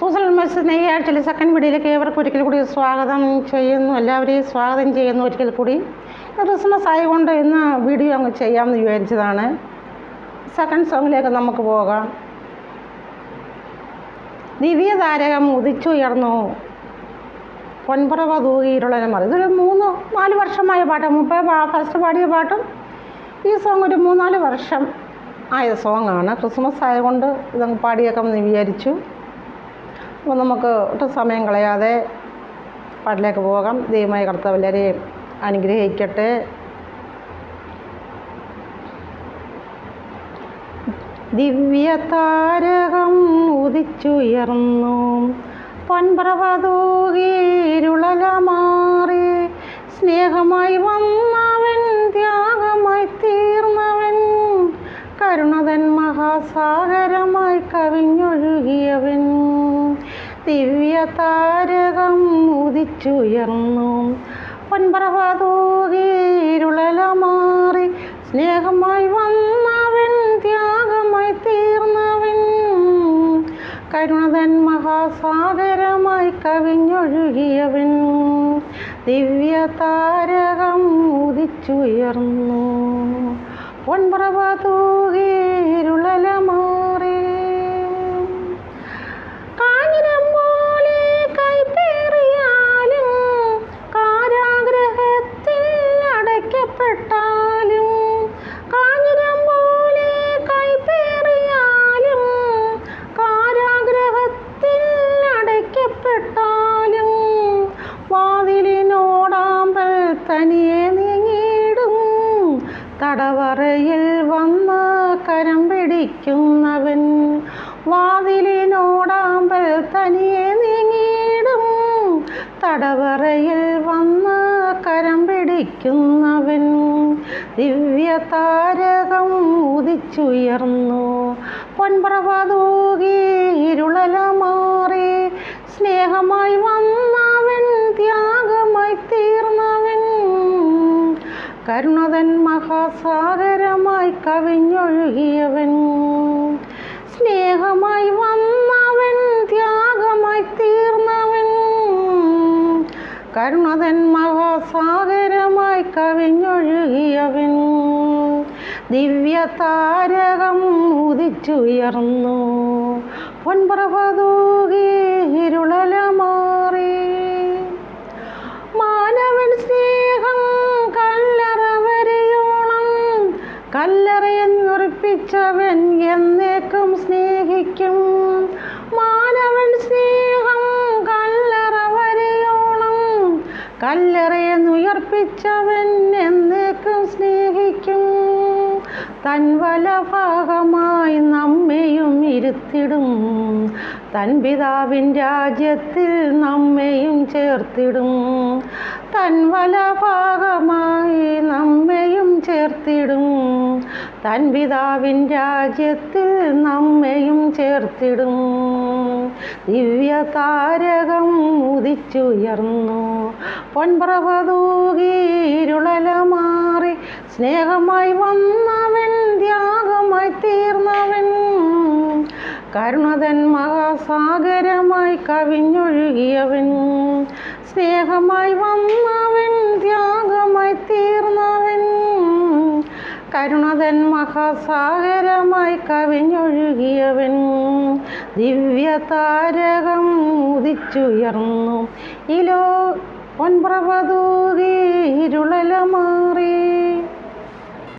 Mess നെയ്യാഴ്ചയിലെ second വീഡിയോയിലേക്ക് ഏവർക്കും ഒരിക്കൽ കൂടി സ്വാഗതം ചെയ്യുന്നു. എല്ലാവരെയും സ്വാഗതം ചെയ്യുന്നു ഒരിക്കൽ കൂടി. ക്രിസ്മസ് ആയതുകൊണ്ട് ഇന്ന് വീഡിയോ അങ്ങ് ചെയ്യാമെന്ന് വിചാരിച്ചതാണ്. സെക്കൻഡ് സോങ്ങിലേക്ക് നമുക്ക് പോകാം. ദിവ്യ താരകം ഉദിച്ചുയർന്നു. പൊൻപുറവ തൂകിയിരുളനം മതി ഇതൊരു മൂന്ന് നാല് വർഷമായ പാട്ട്. മുപ്പേ ഫസ്റ്റ് പാടിയ പാട്ടും ഈ സോങ് ഒരു മൂന്നാൽ വർഷം ആയ സോങ്ങാണ് ക്രിസ്മസ് ആയതുകൊണ്ട് ഇതങ്ങ് പാടിയേക്കാമെന്ന് വിചാരിച്ചു. അപ്പോൾ നമുക്ക് ഒട്ടും സമയം കളയാതെ പാട്ടിലേക്ക് പോകാം. ദൈവമായ കർത്താവ് എല്ലാവരെയും അനുഗ്രഹിക്കട്ടെ. ദിവ്യതാരകം ഉദിച്ചുയർന്നു. പൊൻപ്രഭതൂകിരുളലമാറി സ്നേഹമായി വന്നവൻ ത്യാഗമായി തീർന്നവൻ. കരുണതൻ മഹാസാഗരമായി കവിഞ്ഞൊഴുകിയവൻ. ദിവ്യതാരകം ഉദിച്ചുയർന്നു. പൊൻപ്രഭതൂകീരുളലമാറി സ്നേഹമായി വന്നവൻ ത്യാഗമായി തീർന്നവൻ. കരുണതൻ മഹാസാഗരമായി കവിഞ്ഞൊഴുകിയവൻ. ദിവ്യ താരകം ഉദിച്ചുയർന്നു. പൊൻപ്രഭ തനിയെ നീങ്ങിയിടും. തടവറയിൽ വന്ന് കരം പിടിക്കുന്നവൻ വാതിലിനോടാമ്പൽ തനിയെ നീങ്ങിയിടും. തടവറയിൽ വന്ന് കരം പിടിക്കുന്നവൻ ദിവ്യ താരകം ഉദിച്ചുയർന്നു. പൊൻപ്രഭാതൂകി ഇരുളല മാറി സ്നേഹമായി കരുണതൻ മഹാസാഗരമായി കവിഞ്ഞൊഴുകിയവൻ. സ്നേഹമായി വന്നവൻ ത്യാഗമായി തീർന്നവൻ. കരുണതൻ മഹാസാഗരമായി കവിഞ്ഞൊഴുകിയവൻ. ദിവ്യ താരകം ഉദിച്ചുയർന്നു. പൊൻപ്രഭതൂകി കല്ലറയെന്നുറപ്പിച്ചവൻ എന്നേക്കും സ്നേഹിക്കും. മാനവൻ സ്നേഹം കല്ലറ വരെയോളം കല്ലറയെന്നുയർപ്പിച്ചവൻ എന്നേക്കും സ്നേഹിക്കും. തൻ വലഭാഗമായി നമ്മയും ഇരുത്തിടും. തൻ പിതാവിൻ രാജ്യത്തിൽ നമ്മയും ചേർത്തിടും. തൻ വലഭാഗമായി നമ്മയും ചേർത്തിടും. തൻ പിതാവിൻ രാജ്യത്തിൽ നമ്മയും ചേർത്തിടും. ദിവ്യ താരകം ഉദിച്ചുയർന്നു. പൊൻപ്രഭതൂകി ഇരുളലമാറി സ്നേഹമായി വന്നവൻ ത്യാഗമായി തീർന്നവൻ. കരുണതൻ മഹാസാഗരമായി കവിഞ്ഞൊഴുകിയവൻ. സ്നേഹമായി വന്നവൻ ത്യാഗമായി തീർന്നവൻ. കരുണതൻ മഹാസാഗരമായി കവിഞ്ഞൊഴുകിയവൻ ദിവ്യ താരകം ഉദിച്ചുയർന്നു. ഇലോ പൊൻപ്രഭതൂകി ഇരുളലമാ